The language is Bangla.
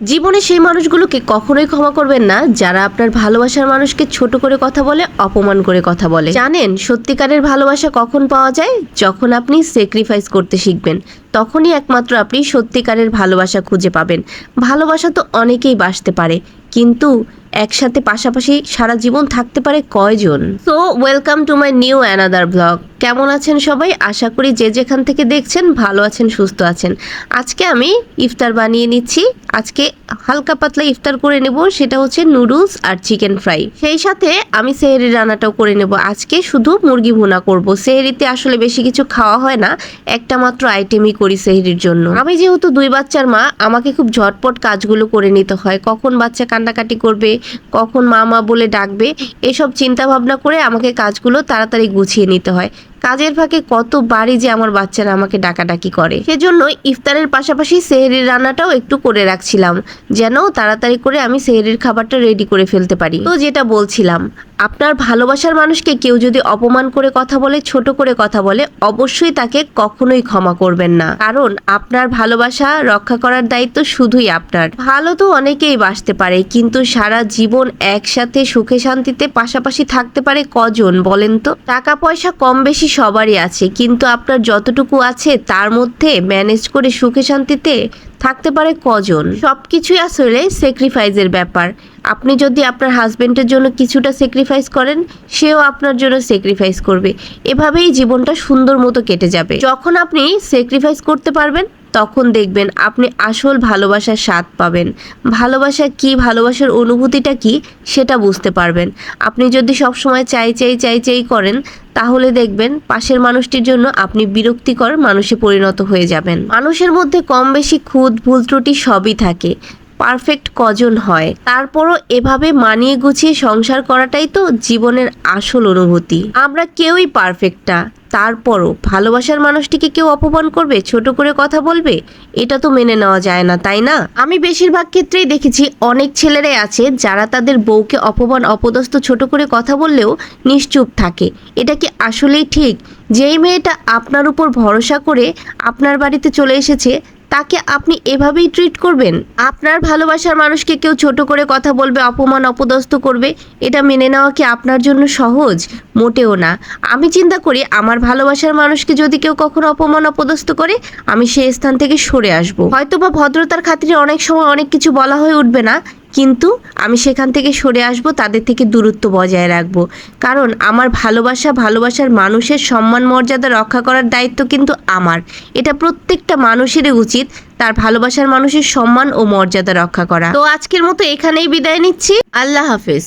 জীবনে সেই মানুষগুলোকে কখনোই ক্ষমা করবেন না, যারা আপনার ভালোবাসার মানুষকে ছোট করে কথা বলে, অপমান করে কথা বলে। জানেন, সত্যিকারের ভালোবাসা কখন পাওয়া যায়? যখন আপনি স্যাক্রিফাইস করতে শিখবেন, তখনই একমাত্র আপনি সত্যিকারের ভালোবাসা খুঁজে পাবেন। ভালোবাসা তো অনেকেই বাসতে পারে, কিন্তু একসাথে পাশাপাশি সারা জীবন থাকতে পারে কয়জন? So welcome to my new another blog কেমন আছেন সবাই? আশা করি যে যেখান থেকে দেখছেন ভালো আছেন, সুস্থ আছেন। আজকে আমি ইফতার বানিয়ে নিচ্ছি। আজকে হালকা পাতলা ইফতার করে নেব, সেটা হচ্ছে নুডলস আর চিকেন ফ্রাই। সেই সাথে আমি সেহেরি রান্নাটাও করে নেব। আজকে শুধু মুরগি ভুনা করব। সেহেরিতে আসলে বেশি কিছু খাওয়া হয় না, একটা মাত্র আইটেমই করি সেহেরির জন্য। আমি যেহেতু দুই বাচ্চার মা, আমাকে খুব ঝটপট কাজগুলো করে নিতে হয়। কখন বাচ্চা কান্নাকাটি করবে কখন মামা বলে ডাকবে এসব চিন্তাভাবনা করে আমাকে কাজগুলো তাড়াতাড়ি গুছিয়ে নিতে হয়। কাজের ফাঁকে কতবারই যে আমার বাচ্চারা আমাকে ডাকাডাকি করে। সেজন্য ইফতারের পাশাপাশি সেহেরির রান্নাটাও একটু করে রাখছিলাম, যেন তাড়াতাড়ি করে আমি সেহেরির খাবারটা রেডি করে ফেলতে পারি। তো যেটা বলছিলাম, আপনার ভালোবাসার মানুষকে কেউ যদি অপমান করে কথা বলে, ছোট করে কথা বলে, অবশ্যই তাকে কখনোই ক্ষমা করবেন না। কারণ আপনার ভালোবাসা রক্ষা করার দায়িত্ব শুধুই আপনার। ভালো তো অনেকেই বাসতে পারে, কিন্তু সারা জীবন একসাথে সুখে শান্তিতে পাশাপাশি থাকতে পারে কজন বলেন তো? টাকা পয়সা কম বেশি সবারই আছে, কিন্তু আপনার যতটুকু আছে তার মধ্যে ম্যানেজ করে সুখে শান্তিতে থাকতে পারে কজন? সব কিছুই আসলে স্যাক্রিফাইসের ব্যাপার। আপনি যদি আপনার হাজবেন্ডের জন্য কিছুটা স্যাক্রিফাইস করেন, সেও আপনার জন্য স্যাক্রিফাইস করবে। এভাবেই জীবনটা সুন্দর মতো কেটে যাবে। যখন আপনি স্যাক্রিফাইস করতে পারবেন, তখন দেখবেন আপনি আসল ভালোবাসার স্বাদ পাবেন। ভালোবাসা কি, ভালোবাসার অনুভূতিটা কি, সেটা বুঝতে পারবেন। আপনি যদি সবসময় চাই চাই চাই চাই করেন তাহলে দেখবেন পাশের মানুষটির জন্য আপনি বিরক্তিকর মানুষে পরিণত হয়ে যাবেন। মানুষের মধ্যে কম বেশি খুদ, ভুল ত্রুটি সবই থাকে। পারফেক্ট কজন হয়? তারপরও এভাবে মানিয়ে গুছিয়ে সংসার করাটাই তো জীবনের আসল অনুভূতি। আমরা কেউই পারফেক্ট না তারপরও ভালোবাসার মানুষটিকে কেউ অপমান করবে, ছোট করে কথা বলবে? এটা তো মেনে নেওয়া যায় না, তাই না? আমি বেশিরভাগ ক্ষেত্রেই দেখেছি অনেক ছেলেরাই আছে যারা তাদের বউকে অপমান, অপদস্থ, ছোট করে কথা বললেও নিশ্চুপ থাকে। এটা কি আসলেই ঠিক? যেই মেয়েটা আপনার উপর ভরসা করে আপনার বাড়িতে চলে এসেছে তাকে আপনি এভাবেই ট্রিট করবেন? আপনার ভালোবাসার মানুষকে কেউ ছোট করে কথা বলবে, অপমান, অপদস্থ করবে, এটা মেনে নেওয়া কি আপনার জন্য সহজ? মোটেও না। আমি চিন্তা করি, আমার ভালোবাসার মানুষকে যদি কেউ কখনো অপমান, অপদস্থ করে, আমি সেই স্থান থেকে সরে আসব। হয়তো বা ভদ্রতার খাতিরে অনেক সময় অনেক কিছু বলা হয়ে উঠবে না। কিন্তু আমি সেখান থেকে সরে আসব, তাদের থেকে দূরত্ব বজায় রাখব। কারণ আমার ভালোবাসা ভালোবাসার মানুষের সম্মান মর্যাদা রক্ষা করার দায়িত্ব কিন্তু আমার। এটা প্রত্যেকটা মানুষেরই উচিত তার ভালোবাসার মানুষের সম্মান ও মর্যাদা রক্ষা করা। তো আজকের মতো এখানেই বিদায় নিচ্ছি। আল্লাহ হাফেজ।